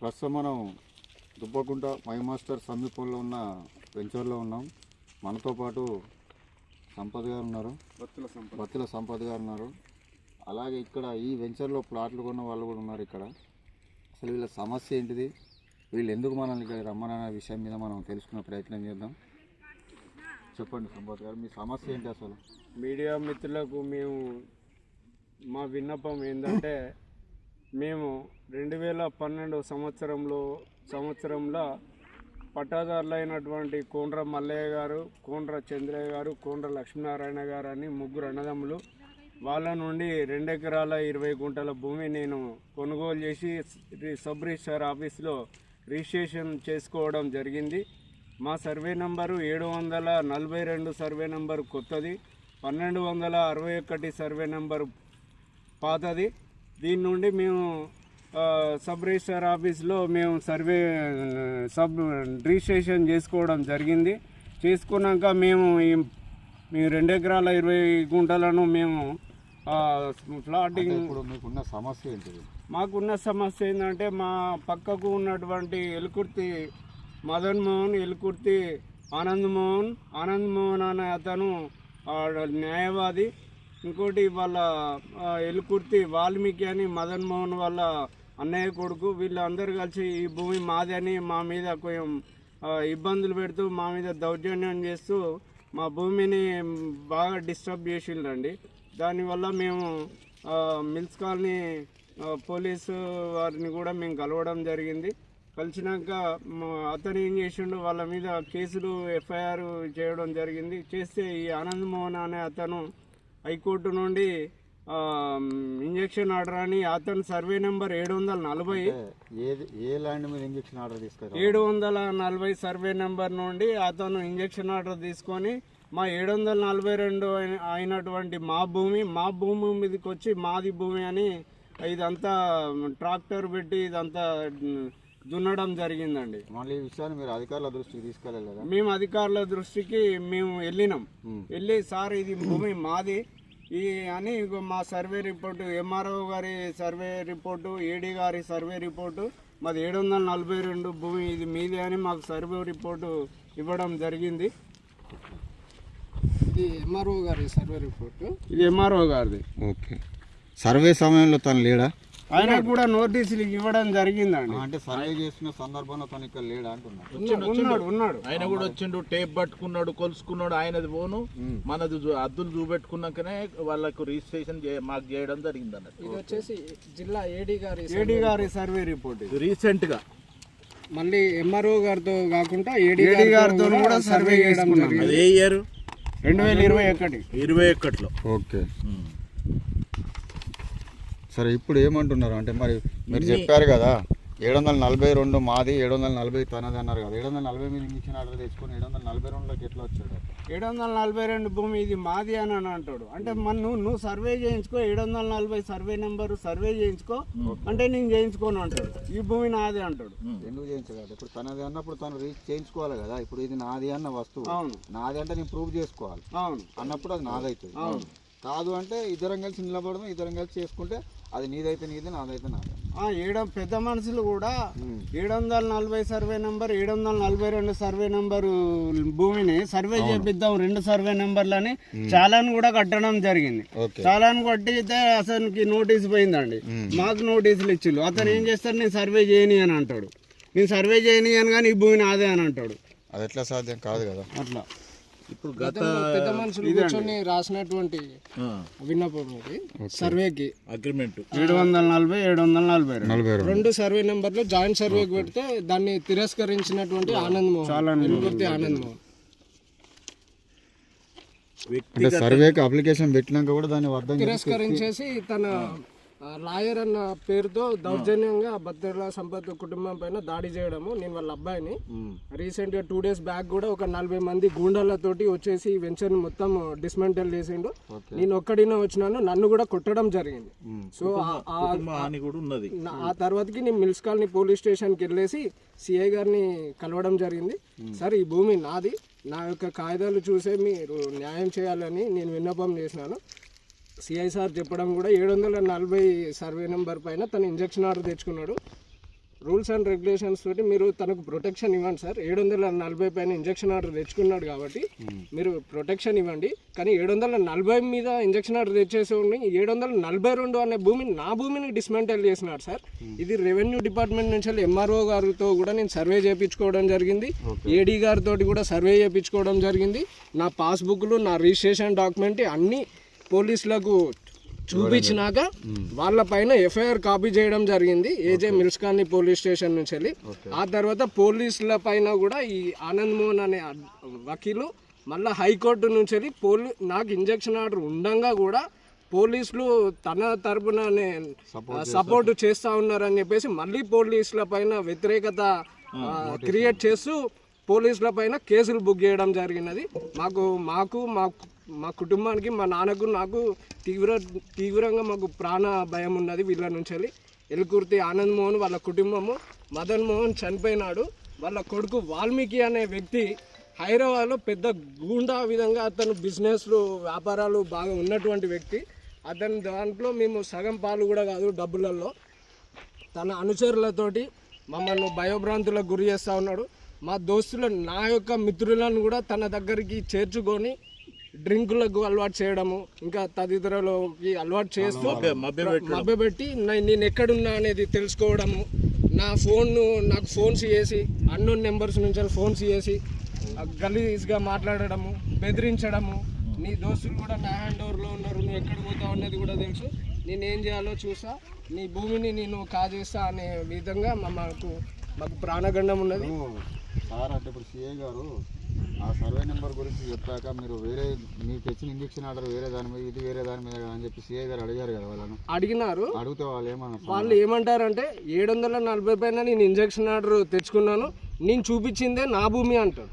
ప్రస్తుతం మనం దుబ్బకుంట my master సమీపంలో ఉన్న వెంచర్లో ఉన్నాం. మనతో పాటు సంపత్ గారు ఉన్నారు. భక్తుల సంపద బత్తుల సంపత్ గారు ఉన్నారు. అలాగే ఇక్కడ ఈ వెంచర్లో ప్లాట్లు కొన్న వాళ్ళు కూడా ఉన్నారు ఇక్కడ. అసలు వీళ్ళ సమస్య ఏంటిది? వీళ్ళు ఎందుకు మనల్ని ఇక్కడ రమ్మననే విషయం మీద మనం తెలుసుకునే ప్రయత్నం చేద్దాం. చెప్పండి సంపత్ గారు మీ సమస్య ఏంటి అసలు? మీడియా మిత్రులకు మేము మా విన్నపం ఏంటంటే మేము రెండు వేల పన్నెండు సంవత్సరంలో సంవత్సరంలో పట్టాదారులైనటువంటి కోండ్ర మల్లయ్య గారు కోండ్ర చంద్రయ్య గారు కోండ్ర లక్ష్మీనారాయణ గారు అని ముగ్గురు అన్నదమ్ములు. వాళ్ళ నుండి రెండు ఎకరాల ఇరవై గుంటల భూమి నేను కొనుగోలు చేసి రి- సబ్ రిజిస్టర్ ఆఫీస్లో రిజిస్ట్రేషన్ చేసుకోవడం జరిగింది. మా సర్వే నంబరు ఏడు వందల నలభై రెండు సర్వే నంబరు కొత్తది. పన్నెండు వందల అరవై ఒకటి సర్వే నంబరు పాతది. దీని నుండి మేము సబ్ రిజిస్టర్ ఆఫీస్లో మేము సర్వే సబ్ రిజిస్ట్రేషన్ చేసుకోవడం జరిగింది. చేసుకున్నాక మేము ఈ మీ రెండు ఎకరాల ఇరవై గుంటలను మేము ఆ, ప్లాటింగ్ ఇప్పుడు మీకున్న సమస్య ఏంటిది? మాకున్న సమస్య ఏంటంటే మా పక్కకు ఉన్నటువంటి ఎలుకుర్తి మదన్ మోహన్ ఎలుకుర్తి ఆనంద్ మోహన్ ఆనంద్ మోహన్ అనే అతను న్యాయవాది. ఇంకోటి వాళ్ళ ఎలుకుర్తి వాల్మీకి అని మదన్ మోహన్ వాళ్ళ అన్నయ్య కొడుకు వీళ్ళందరూ కలిసి ఈ భూమి మాది అని మా మీద కొంచెం ఇబ్బందులు పెడుతూ మా మీద దౌర్జన్యం చేస్తూ మా భూమిని బాగా డిస్టర్బ్ చేసిండ్రండి. దానివల్ల మేము మిల్స్ కాలనీ పోలీసు వారిని కూడా మేము కలవడం జరిగింది. కలిసినాక అతను ఏం చేసిండు వాళ్ళ మీద కేసులు ఎఫ్ఐఆర్ చేయడం జరిగింది. చేస్తే ఈ ఆనంద్ మోహన్ అనే అతను హైకోర్టు నుండి ఇంజెక్షన్ ఆర్డర్ అని అతని సర్వే నెంబర్ ఏడు వందల నలభై ఏ ల్యాండ్ మీద ఇంజక్షన్ ఆర్డర్ తీసుకురా ఏడు వందల నలభై సర్వే నెంబర్ నుండి అతను ఇంజెక్షన్ ఆర్డర్ తీసుకొని మా ఏడు వందల నలభై రెండు అయిన- అయినటువంటి మా భూమి మా భూమి మీదకి వచ్చి మాది భూమి అని ఇదంతా ట్రాక్టర్ పెట్టి ఇదంతా దున్నడం జరిగిందండి. మళ్ళీ ఈ విషయాన్ని మీరు అధికారుల దృష్టికి తీసుకెళ్ళలేదా? మేము అధికారుల దృష్టికి మేము వెళ్ళినాం. వెళ్ళి సార్ ఇది భూమి మాది ఈ అని మా సర్వే రిపోర్టు ఎంఆర్ఓ గారి సర్వే రిపోర్టు ఏడీ గారి సర్వే రిపోర్టు మాది ఏడు వందల నలభై రెండు భూమి ఇది మీదే అని మాకు సర్వే రిపోర్టు ఇవ్వడం జరిగింది. ఇది ఎంఆర్ఓ గారి సర్వే రిపోర్ట్. ఇది ఎంఆర్ఓ గారిది. ఓకే. సర్వే సమయంలో తను లేడా? ఆయన కూడా నోటీసులు ఇవ్వడం జరిగిందండి. అంటే సర్వే చేస్తున్న సందర్భంలో తను ఇక్కడ లేడా ఉన్నాడు ఉన్నాడు. ఆయన కూడా వచ్చిండు టేప్ పట్టుకున్నాడు కొలుసుకున్నాడు ఆయనది పోను. మనది చూ- అద్దులు చూపెట్టుకున్నాకనే వాళ్ళకు రిజిస్ట్రేషన్ మాకు చేయడం జరిగింది అన్నట్టు ఇది వచ్చేసి జిల్లా ఏడీ గారి ఏడీ గారి సర్వే రిపోర్ట్ ఇది. రీసెంట్గా మళ్ళీ ఎంఆర్ఓ గారితో కాకుండా ఏడీ గారితో కూడా సర్వే చేసుకున్నాం అది ఏ ఇయర్? రెండు వేల ఇరవై ఒకటి. ఇరవై ఒకటిలో. ఓకే. సరే ఇప్పుడు ఏమంటున్నారు? అంటే మరి మీరు చెప్పారు కదా ఏడు వందల నలభై రెండు మాది ఏడు వందల నలభై తనది అన్నారు కదా ఏడు వందల నలభై మీద ఇంజక్షన్ ఆర్డర్ తెచ్చుకొని ఏడు వందల నలభై రెండులోకి ఎట్లా వచ్చాడు? ఏడు వందల నలభై రెండు భూమి ఇది మాది అని అని అంటాడు. అంటే మన నువ్వు నువ్వు సర్వే చేయించుకో ఏడు వందల నలభై సర్వే నెంబర్ సర్వే చేయించుకో అంటే నేను చేయించుకోను అంటాడు. ఈ భూమి నాది అంటాడు. ఎందుకు చేయించగలదు ఇప్పుడు తనది అన్నప్పుడు తను రీచ్ చేయించుకోవాలి కదా ఇప్పుడు ఇది నాది అన్న వస్తువు. అవును. నాది అంటే నేను ప్రూవ్ చేసుకోవాలి. అవును. అన్నప్పుడు అది నాదవుతుంది కాదు అంటే ఇద్దరం కలిసి నిలబడదాం ఇద్దరం కలిసి చేసుకుంటే అది నీదైతే నీది నాదైతే నాదే. ఆ ఏడు పెద్ద మనుషులు కూడా ఏడు వందల నలభై సర్వే నెంబర్ ఏడు వందల నలభై రెండు సర్వే నెంబరు భూమిని సర్వే చేపిద్దాం రెండు సర్వే నెంబర్లని చాలాను కూడా కట్టడం జరిగింది. చాలాను కట్టితే అతనికి నోటీస్ పోయిందండి. మాకు నోటీసులు ఇచ్చిళ్ళు. అతను ఏం చేస్తాడు? నేను సర్వే చేయని అని అంటాడు. నేను సర్వే చేయని అని కానీ ఈ భూమి నాదే అని అంటాడు. అది ఎట్లా సాధ్యం? కాదు కదా. అట్లా. ఇప్పుడు గత పెద్ద మనుషులు కూర్చొని రాసినటువంటి విన్నపం ఇది. సర్వేకి. అగ్రిమెంట్. ఏడు వందల నలభై ఏడు వందల నలభై రెండు. నలభై రెండు. రెండు సర్వే నెంబర్లు జాయింట్ సర్వేకి పెడితే దాన్ని తిరస్కరించినటువంటి ఆనంద్ మోహన్. వెలుగుర్తి ఆనంద్ మోహన్. అంటే సర్వేకి అప్లికేషన్ పెట్టినాక కూడా దాన్ని వద్దని తిరస్కరించేసి తన లాయర్ అన్న పేరుతో దౌర్జన్యంగా భద్రల సంపత్ కుటుంబం పైన దాడి చేయడము నేను వాళ్ళ అబ్బాయిని. రీసెంట్గా టూ డేస్ బ్యాక్ కూడా ఒక నలభై మంది గూండాలతోటి వచ్చేసి వెంచర్ మొత్తం డిస్మెంటల్ చేసిండు. నేను ఒక్కడినే వచ్చినాను నన్ను కూడా కొట్టడం జరిగింది. సో ఆ తర్వాతకి నేను మిల్స్ కాలనీ పోలీస్ స్టేషన్కి వెళ్ళేసి సిఐ గారిని కలవడం జరిగింది. సార్ ఈ భూమి నాది. నా యొక్క కాగితాలు చూసే మీరు న్యాయం చేయాలని నేను విన్నపం చేసినాను. సిఐ సార్ చెప్పడం కూడా ఏడు వందల నలభై సర్వే నెంబర్ పైన తను ఇంజక్షన్ ఆర్డర్ తెచ్చుకున్నాడు. రూల్స్ అండ్ రెగ్యులేషన్స్ తోటి మీరు తనకు ప్రొటెక్షన్ ఇవ్వండి సార్. ఏడు వందల నలభై పైన ఇంజక్షన్ ఆర్డర్ తెచ్చుకున్నాడు కాబట్టి మీరు ప్రొటెక్షన్ ఇవ్వండి. కానీ ఏడు వందల నలభై మీద ఇంజక్షన్ ఆర్డర్ తెచ్చేసి ఏడు వందల నలభై రెండు అనే భూమిని నా భూమిని డిస్మెంటల్ చేసినాడు సార్. ఇది రెవెన్యూ డిపార్ట్మెంట్ నుంచి ఎంఆర్ఓ గారితో కూడా నేను సర్వే చేయించుకోవడం జరిగింది. ఏడీ గారితో కూడా సర్వే చేయించుకోవడం జరిగింది. నా పాస్బుక్లు నా రిజిస్ట్రేషన్ డాక్యుమెంట్ అన్నీ పోలీసులకు చూపించినాక వాళ్ళ పైన ఎఫ్ఐఆర్ కాపీ చేయడం జరిగింది. AJ Mills colony police station నుంచి వెళ్ళి. ఆ తర్వాత పోలీసుల పైన కూడా ఈ ఆనంద్ మోహన్ అనే వకీలు మళ్ళీ హైకోర్టు నుంచి వెళ్ళి పోలీ నాకు ఇంజక్షన్ ఆర్డర్ ఉండంగా కూడా పోలీసులు తన తరపున సపోర్ట్ చేస్తా ఉన్నారని చెప్పేసి మళ్ళీ పోలీసుల పైన వ్యతిరేకత క్రియేట్ చేస్తూ పోలీసుల పైన కేసులు బుక్ చేయడం జరిగినది. మాకు మాకు మా మా కుటుంబానికి మా నాన్నకు నాకు తీవ్ర తీవ్రంగా మాకు ప్రాణ భయం ఉన్నది వీళ్ళ నుంచి వెళ్ళి. ఎలుకుర్తి ఆనంద్ మోహన్ వాళ్ళ కుటుంబము. మదన్ మోహన్ చనిపోయినాడు. వాళ్ళ కొడుకు వాల్మీకి అనే వ్యక్తి హైదరాబాద్లో పెద్ద గూండా విధంగా అతను బిజినెస్లు వ్యాపారాలు బాగా ఉన్నటువంటి వ్యక్తి. అతని దాంట్లో మేము సగం పాలు కూడా కాదు డబ్బులలో. తన అనుచరులతోటి మమ్మల్ని భయభ్రాంతులకు గురి చేస్తూ ఉన్నాడు. మా దోస్తులు నా యొక్క మిత్రులను కూడా తన దగ్గరికి చేర్చుకొని డ్రింకులకు అలవాటు చేయడము ఇంకా తదితరులకి అలవాటు చేస్తూ మభ్యపెట్టి నేను ఎక్కడున్నా అనేది తెలుసుకోవడము నా ఫోన్ నాకు ఫోన్స్ చేసి అన్నోన్ నెంబర్స్ నుంచి ఫోన్స్ చేసి గలీజ్గా మాట్లాడడము బెదిరించడము. నీ దోస్తులు కూడా నా హ్యాండ్ ఓవర్లో ఉన్నారు నువ్వు ఎక్కడ పోతావు అన్నది కూడా తెలుసు. నేను ఏం చేయాలో చూసా నీ భూమిని నేను కాజేస్తా అనే విధంగా మా- మాకు మాకు ప్రాణగండం ఉన్నది. సార్ అంటే ఇప్పుడు సిఐ గారు ఆ సర్వే నెంబర్ గురించి చెప్పాక మీరు వేరే మీరు తెచ్చిన ఇంజక్షన్ ఆర్డర్ వేరే దాని మీద ఇది వేరే దాని మీద కదా అని చెప్పి సిఐ గారు అడిగారు కదా వాళ్ళను. అడిగినారు. అడిగితే వాళ్ళు ఏమన్నారు వాళ్ళు ఏమంటారంటే ఏడు వందల నలభై పైన నేను ఇంజక్షన్ ఆర్డర్ తెచ్చుకున్నాను నేను చూపించిందే నా భూమి అంటాడు.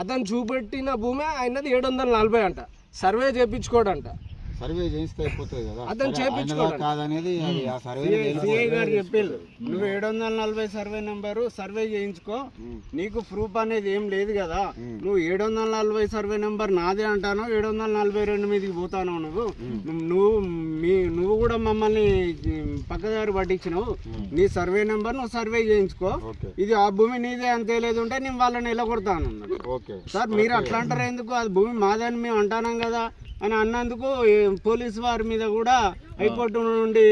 అతను చూపెట్టిన భూమి ఆయనది ఏడు వందల నలభై అంట. సర్వే చేయించుకోడంట సర్వే చేయిస్తే అయిపోతుంది కదా. అతను చేయించుకోవాలి. కాదనేది ఆ సర్వే సిఐ గారు చెప్పారు నువ్వు ఏడు వందల నలభై సర్వే నెంబరు సర్వే చేయించుకో. నీకు ప్రూఫ్ అనేది ఏం లేదు కదా. నువ్వు ఏడు వందల నలభై సర్వే నెంబర్ నాదే అంటాను ఏడు వందల నలభై రెండు మీదకి పోతాను నువ్వు. నువ్వు మీ నువ్వు కూడా మమ్మల్ని పక్కదారి పట్టించినావు. నీ సర్వే నెంబర్ నువ్వు సర్వే చేయించుకో. ఇది ఆ భూమి నీదే అంతే లేదు ఉంటే నేను వాళ్ళని నిలగొడతాను సార్ మీరు అట్లా అంటారు ఎందుకు? అది భూమి మాదని మేము అంటానాం కదా. అని అన్నందుకు పోలీసు వారి మీద కూడా హైకోర్టు నుండి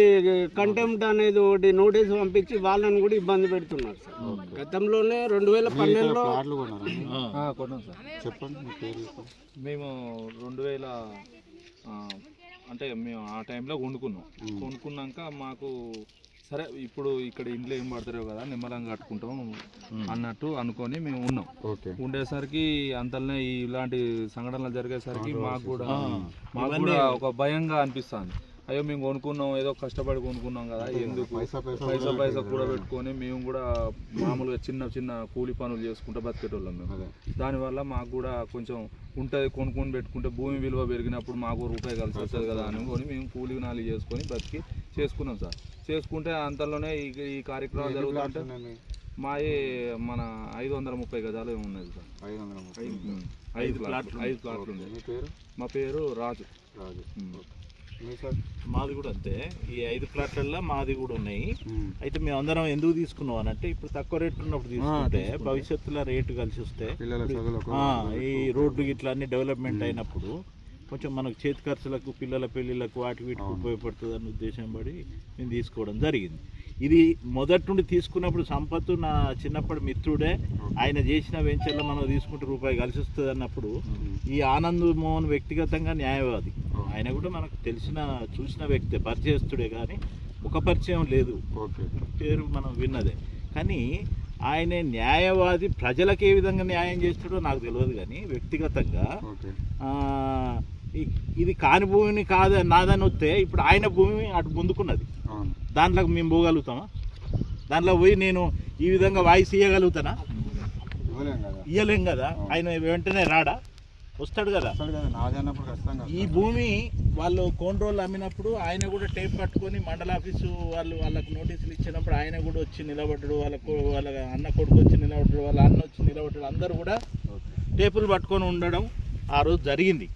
కంటెంప్ట్ అనేది ఒకటి నోటీస్ పంపించి వాళ్ళని కూడా ఇబ్బంది పెడుతున్నారు సార్. గతంలోనే రెండు వేల పన్నెండులో చెప్పండి మేము రెండు వేల అంటే మేము ఆ టైంలో కొనుక్కున్నాం. కొనుక్కున్నాక మాకు సరే ఇప్పుడు ఇక్కడ ఇంట్లో ఏం పడతారో కదా నిమ్మలంగా కట్టుకుంటాం అన్నట్టు అనుకొని మేము ఉన్నాం. ఉండేసరికి అంతలోనే ఈ ఇలాంటి సంఘటనలు జరిగేసరికి మాకు కూడా మాకు కూడా ఒక భయంగా అనిపిస్తుంది. అయ్యో మేము కొనుక్కున్నాం ఏదో కష్టపడి కొనుక్కున్నాం కదా ఎందుకు? పైసా పైసా కూడా పెట్టుకొని మేము కూడా మామూలుగా చిన్న చిన్న కూలి పనులు చేసుకుంటూ బతికేటోళ్ళం మేము. దానివల్ల మాకు కూడా కొంచెం ఉంటుంది కొనుక్కొని పెట్టుకుంటే భూమి విలువ పెరిగినప్పుడు మాకు రూపాయి కలిసి వస్తుంది కదా అనుకొని మేము కూలి నాలి చేసుకొని బతికి చేసుకున్నాం సార్. చేసుకుంటే అంతలోనే ఈ ఈ కార్యక్రమం జరుగుతుంటే ఉన్నాయి? మాది మన ఐదు వందల ముప్పై గజాలు ఏమో ఉన్నది సార్. ఐదు వందల ముప్పై. ఉమ్. ఐదు ప్లాట్లు ఐదు ప్లాట్లు ఉంది మీ పేరు? మా పేరు రాజు. రాజు. మాది కూడా అంతే. ఈ ఐదు ప్లాట్లలో మాది కూడా ఉన్నాయి. అయితే మేము అందరం ఎందుకు తీసుకున్నాం అని అంటే ఇప్పుడు తక్కువ రేటు ఉన్నప్పుడు తీసుకుంటే భవిష్యత్తులో రేటు కలిసి వస్తే ఈ రోడ్డు ఇట్లా అన్ని డెవలప్మెంట్ అయినప్పుడు కొంచెం మనకు చేతి ఖర్చులకు పిల్లల పెళ్ళిళ్ళకు వాటికి వీటికి ఉపయోగపడుతుంది అన్న ఉద్దేశం పడి మేము తీసుకోవడం జరిగింది. ఇది మొదటి నుండి తీసుకున్నప్పుడు సంపత్తు నా చిన్నప్పటి మిత్రుడే. ఆయన చేసిన వెంచర్లో మనం తీసుకుంటే రూపాయి కలిసి వస్తుంది అన్నప్పుడు ఈ ఆనంద్ మోహన్ వ్యక్తిగతంగా న్యాయవాది. ఆయన కూడా మనకు తెలిసిన చూసిన వ్యక్తే పరిచయస్తుడే కానీ ముఖ పరిచయం లేదు. పేరు మనం విన్నదే. కానీ ఆయన న్యాయవాది ప్రజలకు ఏ విధంగా న్యాయం చేస్తాడో నాకు తెలియదు కానీ వ్యక్తిగతంగా ఇది కాని భూమిని కాదు నాదని వస్తే ఇప్పుడు ఆయన భూమి అటు ముందుకున్నది. దాంట్లోకి మేము పోగలుగుతామా? దాంట్లో పోయి నేను ఈ విధంగా వాయిస్ ఇవ్వగలుగుతానా ఇవ్వలేం కదా. ఆయన వెంటనే రాడా? వస్తాడు కదా. ఈ భూమి వాళ్ళు కోండ్రోళ్ళు అమ్మినప్పుడు ఆయన కూడా టేప్ పట్టుకొని మండల ఆఫీసు వాళ్ళు వాళ్ళకు నోటీసులు ఇచ్చినప్పుడు ఆయన కూడా వచ్చి నిలబడ్డాడు. వాళ్ళ కొ- వాళ్ళ అన్న కొడుకు వచ్చి నిలబడ్డాడు. వాళ్ళ అన్న వచ్చి నిలబడ్డాడు. అందరూ కూడా టేపులు పట్టుకొని ఉండడం ఆ రోజు జరిగింది.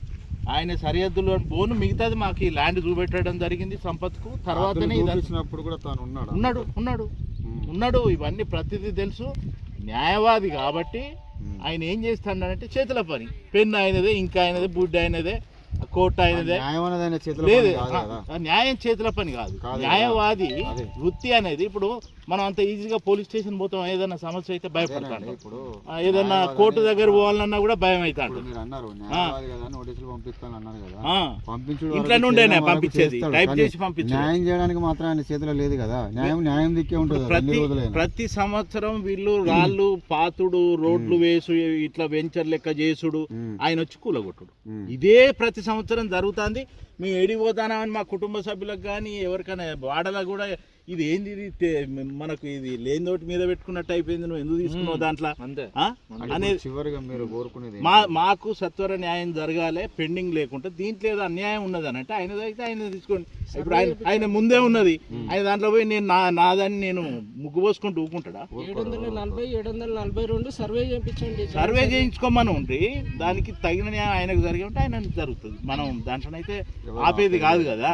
ఆయన సరిహద్దులో బోను మిగతాది మాకు ఈ ల్యాండ్ చూపెట్టడం జరిగింది సంపత్కు తర్వాతనే చూపించినప్పుడు కూడా తాను ఉన్నాడు? ఉన్నాడు ఉన్నాడు. ఉన్నాడు ఇవన్నీ ప్రతిదీ తెలుసు. న్యాయవాది కాబట్టి ఆయన ఏం చేస్తాడంటే చేతుల పని. పెన్ ఆయనదే ఇంకా ఆయనదే బుడ్డ ఆయనదే కోట్ ఆయనదే. లేదు న్యాయం చేతుల పని కాదు. న్యాయవాది. వృత్తి అనేది ఇప్పుడు మనం అంత ఈజీగా పోలీస్ స్టేషన్ పోతాం ఏదైనా సమస్య అయితే భయపడతాడు ఇప్పుడు ఏదన్నా న్యాయవాది కోర్టు దగ్గర పోవాలన్నా కూడా భయం అవుతాడు మీరు అన్నారు నోటీసులు పంపిస్తాను అన్నారు కదా. ఇంట్లో నుండేనే వరకు పంపించేది. టైప్ చేసి పంపించేది. న్యాయం చేయడానికి మాత్రం ఆయన చేతిలో లేదు కదా. న్యాయం న్యాయం దిక్కే ఉంటుంది ప్రతి ప్రతి సంవత్సరం వీళ్ళు రాళ్ళు పాతుడు రోడ్లు వేసు ఇట్లా వెంచర్ లెక్క చేసుడు. ఆయన వచ్చి కూలగొట్టుడు. ఇదే ప్రతి సంవత్సరం జరుగుతుంది. మేము ఎడిపోతానని మా కుటుంబ సభ్యులకు కానీ ఎవరికైనా వాడలా కూడా ఇది ఏంది ఇది? మనకు ఇది లేనిదోటి మీద పెట్టుకున్నట్టు అయిపోయింది నువ్వు. ఎందుకు తీసుకున్నావు దాంట్లో? అనేది చివరిగా మీరు కోరుకునేది మా మాకు సత్వర న్యాయం జరగాలి పెండింగ్ లేకుండా దీంట్లో ఏదో అన్యాయం ఉన్నది అని అంటే ఆయన అయితే ఆయన తీసుకోండి. ఇప్పుడు ఆయన ఆయన ముందే ఉన్నది. ఆయన దాంట్లో పోయి నేను నా నాదని నేను ముగ్గు పోసుకుంటూ ఊకుంటాడా ఏడు వందల నలభై ఏడు వందల నలభై రెండు సర్వే చేయించండి. సర్వే చేయించుకోమని ఉండి దానికి తగిన న్యాయం ఆయనకు జరిగి ఉంటే ఆయన జరుగుతుంది. మనం దాంట్లో అయితే ఆపేది కాదు కదా.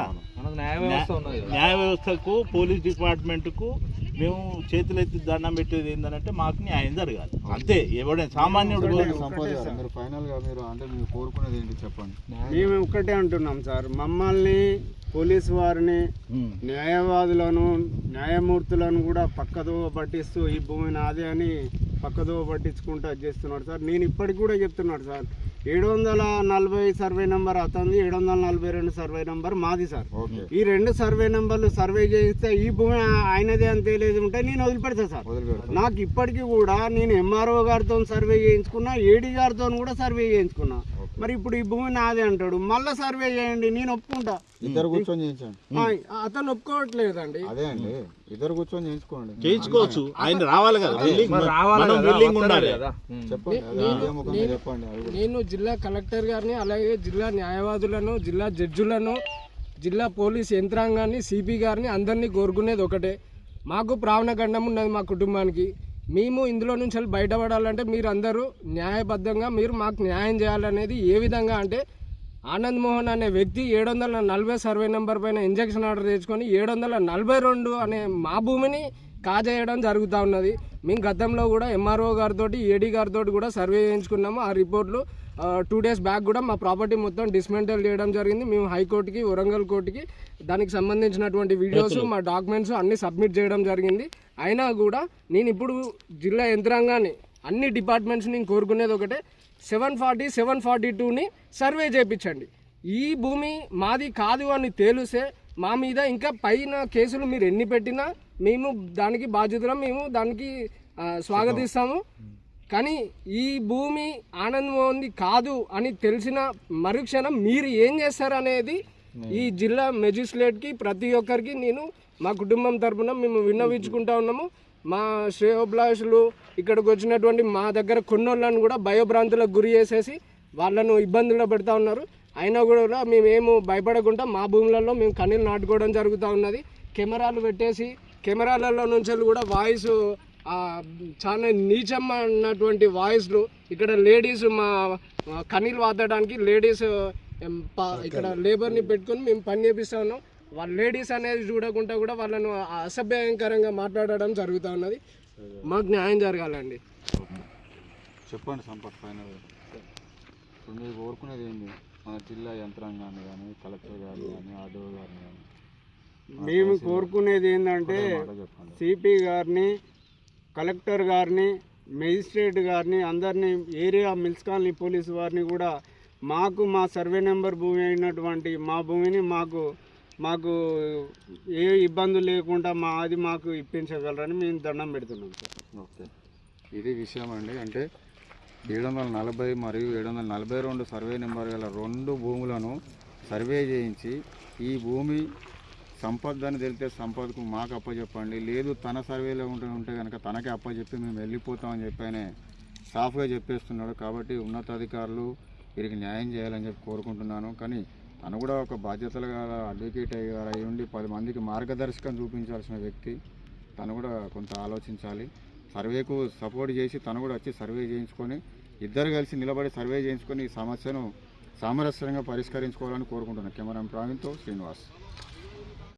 న్యాయ వ్యవస్థకు పోలీస్ డిపార్ట్మెంట్కు మేము చేతులెత్తి దండం పెట్టేది ఏంటంటే మాకు న్యాయం జరగాలి. అంతే. ఎవడైనా సామాన్యుడు మీరు ఫైనల్గా మీరు అంటే మీరు కోరుకునేది ఏంటి చెప్పండి? మేము ఒక్కటే అంటున్నాం సార్. మమ్మల్ని పోలీసు వారిని. న్యాయవాదులను న్యాయమూర్తులను కూడా పక్కదోవ పట్టిస్తూ ఈ భూమి నాదే అని పక్కదోవ పట్టించుకుంటూ చేస్తున్నాడు సార్. నేను ఇప్పటికి కూడా చెప్తున్నాడు సార్. ఏడు వందల నలభై సర్వే నెంబర్ అతనిది ఏడు వందల నలభై రెండు సర్వే నెంబర్ మాది సార్. ఓకే. ఈ రెండు సర్వే నెంబర్లు సర్వే చేయిస్తే ఈ భూమి ఆయనదే అని తెలియదు ఉంటే నేను వదిలిపెడతా సార్. నాకు ఇప్పటికీ కూడా నేను ఎంఆర్ఓ గారితో సర్వే చేయించుకున్నా ఏడీ గారితో కూడా సర్వే చేయించుకున్నా. మరి ఇప్పుడు ఈ భూమి నాదే అంటాడు. మళ్ళీ సర్వే చేయండి నేను ఒప్పుకుంటా. ఇద్దరు కూర్చొని చేయించండి. అతను ఒప్పుకోవట్లేదండి. అదే అండి. ఇద్దరు కూర్చొని చేయించుకోండి. చేయించుకోవచ్చు. ఆయన రావాలి కదా. రావాలి ఉండాలి. కదా. చెప్పండి. నేను జిల్లా కలెక్టర్ గారిని అలాగే జిల్లా న్యాయవాదులను జిల్లా జడ్జులను జిల్లా పోలీస్ యంత్రాంగాన్ని సిపి గారిని అందరినీ కోరుకునేది ఒకటే. మాకు ప్రాణగండం ఉన్నది మా కుటుంబానికి. మేము ఇందులో నుంచి వెళ్ళి బయటపడాలంటే మీరు అందరూ న్యాయబద్ధంగా మీరు మాకు న్యాయం చేయాలనేది ఏ విధంగా అంటే ఆనంద్ మోహన్ అనే వ్యక్తి ఏడు వందల నలభై సర్వే నెంబర్ పైన ఇంజక్షన్ ఆర్డర్ తెచ్చుకొని ఏడు వందల నలభై రెండు అనే మా భూమిని కాజేయడం జరుగుతూ ఉన్నది. మేము గతంలో కూడా ఎంఆర్ఓ గారితో ఏడీ గారితో కూడా సర్వే చేయించుకున్నాము. ఆ రిపోర్ట్లు టూ డేస్ బ్యాక్ కూడా మా ప్రాపర్టీ మొత్తం డిస్మెంటల్ చేయడం జరిగింది. మేము హైకోర్టుకి వరంగల్ కోర్టుకి దానికి సంబంధించినటువంటి వీడియోస్ మా డాక్యుమెంట్స్ అన్ని సబ్మిట్ చేయడం జరిగింది. అయినా కూడా నేను ఇప్పుడు జిల్లా యంత్రాంగాన్ని అన్ని డిపార్ట్మెంట్స్ నేను కోరుకునేది ఒకటే సెవెన్ ఫార్టీ సెవెన్ ఫార్టీ టూని సర్వే చేయించండి ఈ భూమి మాది కాదు అని తేలిస్తే మా మీద ఇంకా పైన కేసులు మీరు ఎన్ని పెట్టినా మేము దానికి బాధ్యతలు మేము దానికి స్వాగతిస్తాము. కానీ ఈ భూమి ఆనంద్ కాదు అని తెలిసిన మరుక్షణం మీరు ఏం చేస్తారు అనేది ఈ జిల్లా మెజిస్ట్రేట్కి ప్రతి ఒక్కరికి నేను మా కుటుంబం తరపున మేము విన్నవించుకుంటా ఉన్నాము. మా శ్రేయోభిలాషులు ఇక్కడికి వచ్చినటువంటి మా దగ్గర కొన్నోళ్ళని కూడా భయభ్రాంతులకు గురి చేసేసి వాళ్ళను ఇబ్బందుల్లో పెడతా ఉన్నారు. అయినా కూడా మేమేమో భయపడకుండా మా భూములలో మేము కన్నీళ్ళు నాటుకోవడం జరుగుతూ ఉన్నది. కెమెరాలు పెట్టేసి కెమెరాలలో నుంచి కూడా వాయిస్ చాలా నీచమ్మ అన్నటువంటి వాయిస్లు. ఇక్కడ లేడీస్ మా కన్నీళ్ళు వాదడానికి లేడీస్ ఇక్కడ లేబర్ని పెట్టుకొని మేము పని చేపిస్తా ఉన్నాం. వాళ్ళ లేడీస్ అనేది చూడకుండా కూడా వాళ్ళను అసభ్యంకరంగా మాట్లాడడం జరుగుతూ ఉన్నది. మాకు న్యాయం జరగాలండి. చెప్పండి సంపత్ ఫైనల్ ఇప్పుడు మీరు కోరుకునేది ఏంటి? మన జిల్లా యంత్రాంగాన్ని కానీ కలెక్టర్ గారిని కానీ ఆర్డీఓ గారిని కానీ. మేము కోరుకునేది ఏంటంటే సిపి గారిని కలెక్టర్ గారిని మెజిస్ట్రేట్ గారిని అందరినీ ఏరియా మిల్స్ కాలనీ పోలీసు వారిని కూడా మాకు మా సర్వే నెంబర్ భూమి అయినటువంటి మా భూమిని మాకు మాకు ఏ ఇబ్బందులు లేకుండా మా అది మాకు ఇప్పించగలరని మేము దండం పెడుతున్నాం సార్. ఓకే. ఇది విషయం అండి. అంటే ఏడు వందల నలభై మరియు ఏడు వందల నలభై రెండు సర్వే నెంబర్ గల రెండు భూములను సర్వే చేయించి ఈ భూమి సంపద అని తెలితే సంపదకు మాకు అప్పచెప్పండి లేదు తన సర్వేలో ఉంటే ఉంటే కనుక తనకే అప్పచెప్పి మేము వెళ్ళిపోతామని చెప్పి ఆయన సాఫ్గా చెప్పేస్తున్నాడు. కాబట్టి ఉన్నతాధికారులు వీరికి న్యాయం చేయాలని చెప్పి కోరుకుంటున్నాను. కానీ తను కూడా ఒక బాధ్యతలు గల అడ్వకేట్ అయ్యారు అయి ఉండి పది మందికి మార్గదర్శకం చూపించాల్సిన వ్యక్తి. తను కూడా కొంత ఆలోచించాలి. సర్వేకు సపోర్ట్ చేసి తను కూడా వచ్చి సర్వే చేయించుకొని ఇద్దరు కలిసి నిలబడి సర్వే చేయించుకొని ఈ సమస్యను సామరస్యంగా పరిష్కరించుకోవాలని కోరుకుంటున్నాను. కెమెరా ప్రావీణ్తో శ్రీనివాస్.